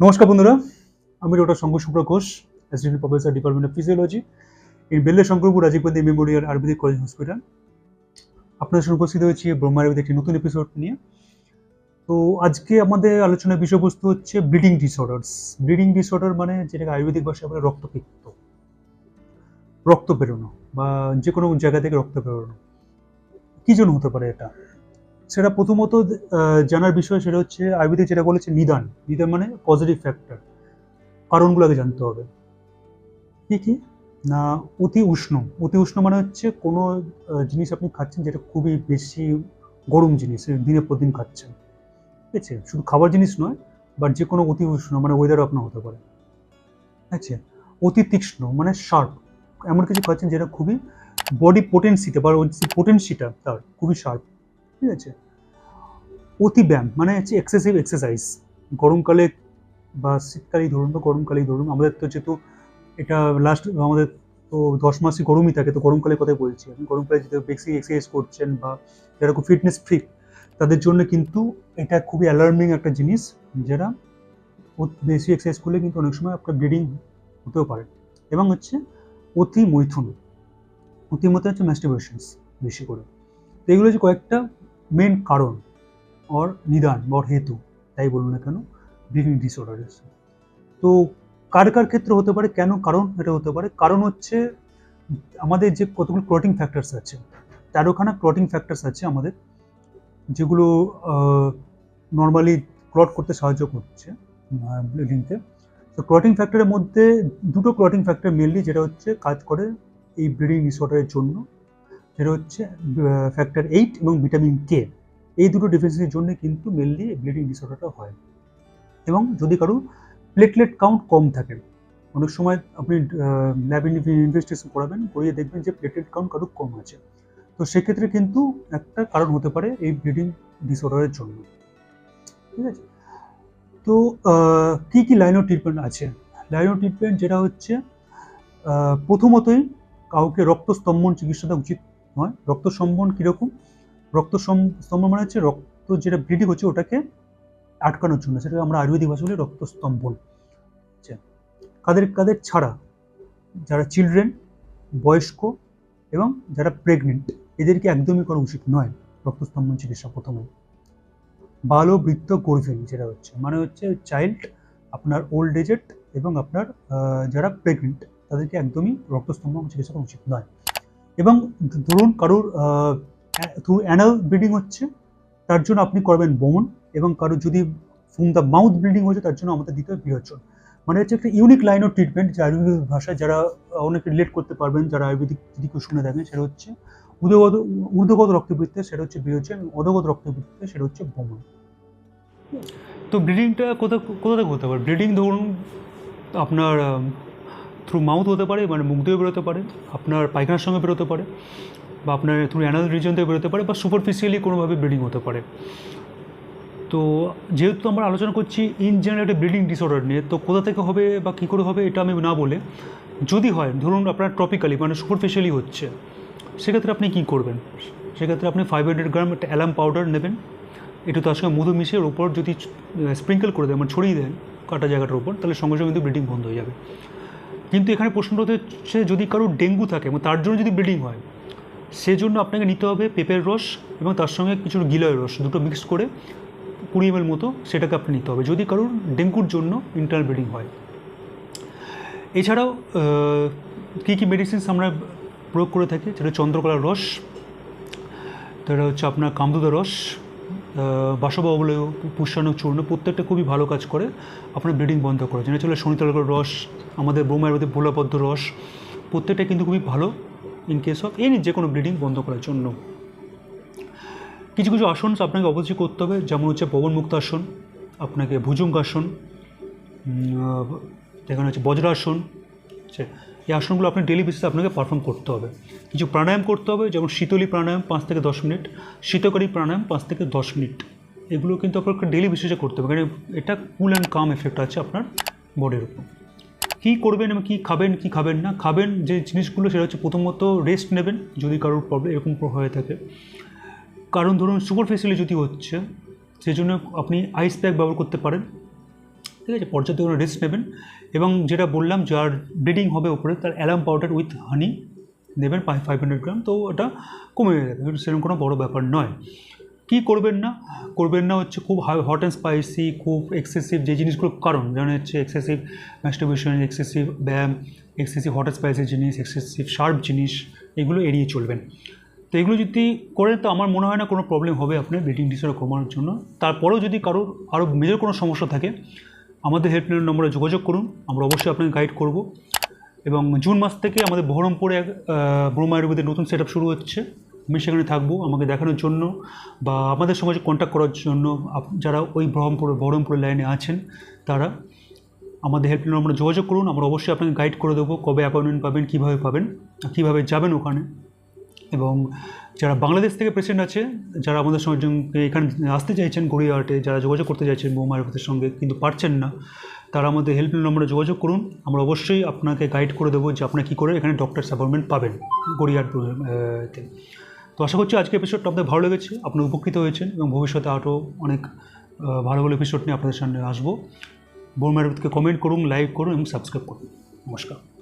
নমস্কার বন্ধুরা, আমি doctor Shankar Subhra Ghosh assistant professor department of physiology in Belle Shankarpur Rajiv Gandhi memorial Ayurvedic college hospital আপনাদের সঙ্গে উপস্থিত হয়েছি ব্রহ্মা আয়ুর্বেদিক একটি নতুন এপিসোড নিয়ে। তো আজকে আমাদের আলোচনার বিষয়বস্তু হচ্ছে ব্লিডিং ডিসঅর্ডার্স ব্লিডিং ডিসঅর্ডার মানে যেটাকে আয়ুর্বেদিক ভাষায় বলে রক্তপিত্ত। রক্ত বেরোনো বা যে কোনো জায়গা থেকে রক্ত বেরোনো। কী জন্য হতে পারে এটা? সেটা প্রথমত জানার বিষয় সেটা হচ্ছে আয়ুর্বেদিক যেটা বলেছে নিদান। নিদান মানে পজিটিভ ফ্যাক্টর কারণগুলোকে জানতে হবে। কি কি? না, অতি উষ্ণ। অতি উষ্ণ মানে হচ্ছে কোনো জিনিস আপনি খাচ্ছেন যেটা খুবই বেশি গরম জিনিস দিনের পর দিন খাচ্ছেন। ঠিক আছে, শুধু খাবার জিনিস নয় বাট যে কোনো অতি উষ্ণ মানে ওয়েদারও আপনার হতে পারে। ঠিক আছে, অতি তীক্ষ্ণ মানে শার্প এমন কিছু খাচ্ছেন যেটা খুবই বডি পোটেন্সিটা বা পোটেন্সিটা তার, খুবই শার্প ঠিক আছে? অতি ব্যায়াম মানে হচ্ছে এক্সেসিভ এক্সারসাইজ গরমকালে বা শীতকালেই ধরুন বা গরমকালেই ধরুন, আমাদের তো যেহেতু এটা লাস্ট আমাদের তো দশ মাসই গরমই থাকে, তো গরমকালের কথাই বলছি। আপনি গরমকালে যদি বেশি এক্সারসাইজ করছেন বা যারা খুব ফিটনেস ফ্রিক তাদের জন্য কিন্তু এটা খুবই অ্যালার্মিং একটা জিনিস, যারা বেশি এক্সারসাইজ করলে কিন্তু অনেক সময় আপনার ব্লিডিং হতেও পারে। এবং হচ্ছে অতি মৈথুন অতি মৈথুন হচ্ছে ম্যাস্টিবেশনস বেশি করে। তো এগুলো হচ্ছে কয়েকটা মেন কারণ অর নিদান বা হেতু, তাই বলুন না কেন? ব্লিডিং ডিসঅর্ডারের তো কার কার ক্ষেত্রে হতে পারে, কেন কারণ এটা হতে পারে? কারণ হচ্ছে আমাদের যে কতগুলো ক্লটিং ফ্যাক্টরস আছে, তেরোখানা ক্লটিং ফ্যাক্টরস আছে আমাদের, যেগুলো নর্মালি ক্লট করতে সাহায্য করছে ব্লিডিংতে তো। ক্লটিং ফ্যাক্টরের মধ্যে দুটো ক্লটিং ফ্যাক্টর মেনলি যেটা হচ্ছে কাজ করে এই ব্লিডিং ডিসঅর্ডারের জন্য। যেটা হচ্ছে ফ্যাক্টর এইট এবং ভিটামিন কে এই দুটো ডিফিসিয়েন্সির জন্য কিন্তু মেনলি ব্লিডিং ডিসঅর্ডারটা হয়। এবং যদি কারও প্লেটলেট কাউন্ট কম থাকে, অনেক সময় আপনি ল্যাব ইনভেস্টিগেশন করাবেন, করিয়ে দেখবেন যে প্লেটলেট কাউন্ট কারও কম আছে। তো সেক্ষেত্রে কিন্তু একটা কারণ হতে পারে এই ব্লিডিং ডিসঅর্ডারের জন্য। ঠিক আছে? তো কি কি লাইন অফ ট্রিটমেন্ট আছে? লাইন অফ ট্রিটমেন্ট যেটা হচ্ছে প্রথমতই কাউকে রক্তস্তম্ভন চিকিৎসাটা উচিত নয় রক্তস্তম্ভন কীরকম? রক্ত স্তম্ভন মানে হচ্ছে রক্ত যেটা ব্লিডিং হচ্ছে ওটাকে আটকানোর জন্য, সেটাকে আমরা আয়ুর্বেদিক ভাষা বলি রক্তস্তম্ভন আচ্ছা কাদের কাদের ছাড়া? যারা চিলড্রেন বয়স্ক এবং যারা প্রেগনেন্ট এদেরকে একদমই করা উচিত নয় রক্তস্তম্ভন চিকিৎসা প্রথমে। বাল বৃত্ত গর্ভিণী যেটা হচ্ছে মানে হচ্ছে চাইল্ড আপনার ওল্ড এজেড এবং আপনার যারা প্রেগনেন্ট তাদেরকে একদমই রক্তস্তম্ভন চিকিৎসা করা উচিত নয়। এবং ধরুন কারোর অ্যানাল ব্লিডিং হচ্ছে, তার জন্য আপনি করবেন বমন এবং কারোর যদি ফ্রম দ্য মাউথ ব্লিডিং হচ্ছে তার জন্য আমাদের দিতে হবে বিরোচন। মানে হচ্ছে একটা ইউনিক লাইন অফ ট্রিটমেন্ট যে আয়ুর্বেদিক ভাষায় যারা অনেকে রিলেট করতে পারবেন, যারা আয়ুর্বেদিক যদি কেউ শুনে থাকেন সেটা হচ্ছে উদগত ঊর্ধ্বগত রক্তবৃত্তে, সেটা হচ্ছে বিরোচন, অধগত রক্তবৃত্তে, সেটা হচ্ছে বমন তো ব্লিডিংটা কোথা কোথা থেকে হতে পারে? ব্লিডিং ধরুন আপনার থ্রু মাউথ হতে পারে মানে মুখ দিয়ে বেরোতে পারে, আপনার পায়খানার সঙ্গে বেরোতে পারে, বা আপনার থ্রু অ্যানাল রিজন থেকে বেরোতে পারে, বা সুপারফিশিয়ালি কোনোভাবে ব্লিডিং হতে পারে। তো যেহেতু আমরা আলোচনা করছি ইন জেনারেল একটা ব্লিডিং ডিসঅর্ডার নিয়ে, তো কোথা থেকে হবে বা কী করে হবে এটা আমি না বলে, যদি হয়, ধরুন আপনার টপিক্যালি মানে সুপারফিশিয়ালি হচ্ছে, সেক্ষেত্রে আপনি কী করবেন? সেক্ষেত্রে আপনি ফাইভ হান্ড্রেড গ্রাম একটা অ্যালাম পাউডার নেবেন একটু তার সঙ্গে মধু মিশিয়ে ওর উপর যদি স্প্রিঙ্কেল করে দেন মানে ছড়িয়ে দেন, কাটা জায়গাটার উপর, তাহলে সঙ্গে সঙ্গে কিন্তু ব্লিডিং বন্ধ হয়ে যাবে। কিন্তু এখানে প্রশ্নটা হচ্ছে যদি কারও ডেঙ্গু থাকে এবং তার জন্য যদি ব্লিডিং হয়, সেজন্য আপনাকে নিতে হবে পেঁপের রস এবং তার সঙ্গে কিছু গিলয়ের রস, দুটো মিক্স করে কুড়ি এমএল মতো সেটাকে আপনি নিতে হবে। যদি কারোর ডেঙ্গুর জন্য ইন্টারনাল ব্লিডিং হয়। এছাড়াও কী কী মেডিসিনস আমরা প্রয়োগ করে থাকি? সেটা চন্দ্রকলার রস তারা হচ্ছে আপনার কামদুদা রস বাসবা অবলয় পুষ্যানক চূর্ণ, প্রত্যেকটা খুবই ভালো কাজ করে। আপনার ব্লিডিং বন্ধ করে। যেটা চলে শনিতলকর রস, আমাদের ব্রহ্মায়ুর্বেদিক ভোলাপদ্ম রস, প্রত্যেকটা কিন্তু খুবই ভালো ইন কেস অফ এনি যে কোনো ব্লিডিং বন্ধ করার জন্য। কিছু কিছু আসন আপনাকে অবশ্যই করতে হবে, যেমন হচ্ছে পবন মুক্তাসন আপনাকে ভুজঙ্গাসন এখানে হচ্ছে বজ্রাসন এই আসনগুলো আপনি ডেলি বেসিসে আপনাকে পারফর্ম করতে হবে। কিছু প্রাণায়াম করতে হবে, যেমন শীতলী প্রাণায়াম পাঁচ থেকে দশ মিনিট, শীতকারী প্রাণায়াম পাঁচ থেকে দশ মিনিট। এগুলো কিন্তু আপনাকে ডেলি বেসিসে করতে হবে, কারণ এটা কুল অ্যান্ড কাম এফেক্ট আছে আপনার বডির উপর। কী করবেন এবং কী খাবেন কী খাবেন না, খাবেন যে জিনিসগুলো সেটা হচ্ছে প্রথমত রেস্ট নেবেন, যদি কারোর প্রবলেম এরকম হয়ে থাকে। কারণ ধরুন সুপারফিশিয়ালি যদি হচ্ছে সেই জন্য আপনি আইস প্যাক ব্যবহার করতে পারেন। ঠিক আছে, পর্যাপ্ত করে রেস্ট নেবেন। এবং যেটা বললাম, যার ব্লিডিং হবে উপরে, তার অ্যালার্ম পাউডার উইথ হানি নেবেন ফাইভ হান্ড্রেড গ্রাম তো ওটা কমে যাবে সেরকম কোনো বড় ব্যাপার নয়। কী করবেন না? করবেন না হচ্ছে খুব হাই হট অ্যান্ড স্পাইসি খুব এক্সেসিভ যে জিনিসগুলো কারণ, যেমন হচ্ছে এক্সেসিভ ম্যাস্টারবেশন এক্সেসিভ ব্যায়াম এক্সেসিভ হট অ্যান্ড স্পাইসি জিনিস এক্সেসিভ শার্প জিনিস, এগুলো এড়িয়ে চলবেন। তো এগুলো যদি করেন, তো আমার মনে হয় না কোনো প্রবলেম হবে আপনার ব্লিডিং ডিসঅর্ডার কমানোর জন্য। তারপরেও যদি কারোর আরও মেজর কোনো সমস্যা থাকে আমাদের হেল্পলাইন নম্বরে যোগাযোগ করুন, আমরা অবশ্যই আপনাকে গাইড করব। এবং জুন মাস থেকে আমাদের বহরমপুরে এক ব্রহ্মা আয়ুর্বেদের নতুন সেট শুরু হচ্ছে। আমি সেখানে থাকব, আমাকে দেখানোর জন্য বা আমাদের সঙ্গে কন্ট্যাক্ট করার জন্য যারা ওই বহরমপুর বহরমপুরের লাইনে আছেন তারা আমাদের হেল্পলাইন নম্বরে যোগাযোগ করুন, আমরা অবশ্যই আপনাকে গাইড করে দেবো, কবে অ্যাপয়েন্টমেন্ট পাবেন, কীভাবে পাবেন, কীভাবে যাবেন ওখানে। এবং যারা বাংলাদেশ থেকে পেশেন্ট আছে যারা আমাদের সঙ্গে এখানে আসতে চাইছেন গড়িয়াহাটে যারা যোগাযোগ করতে চাইছেন বৌমা আয়ুর্বেদের সঙ্গে কিন্তু পারছেন না তারা আমাদের হেল্পলাইন নম্বরে যোগাযোগ করুন। আমরা অবশ্যই আপনাকে গাইড করে দেবো যে আপনারা কী করে এখানে ডক্টর অ্যাপয়েন্টমেন্ট পাবেন গড়িয়াহাট আহ, তো। আশা করছি আজকে এপিসোডটা আপনাদের ভালো লেগেছে আপনি উপকৃত হয়েছেন এবং ভবিষ্যতে আরও অনেক ভালো ভালো এপিসোড নিয়ে আপনাদের সামনে আসব। বৌমা আয়ুর্বেদকে কমেন্ট করুন লাইক করুন এবং সাবস্ক্রাইব করুন। নমস্কার।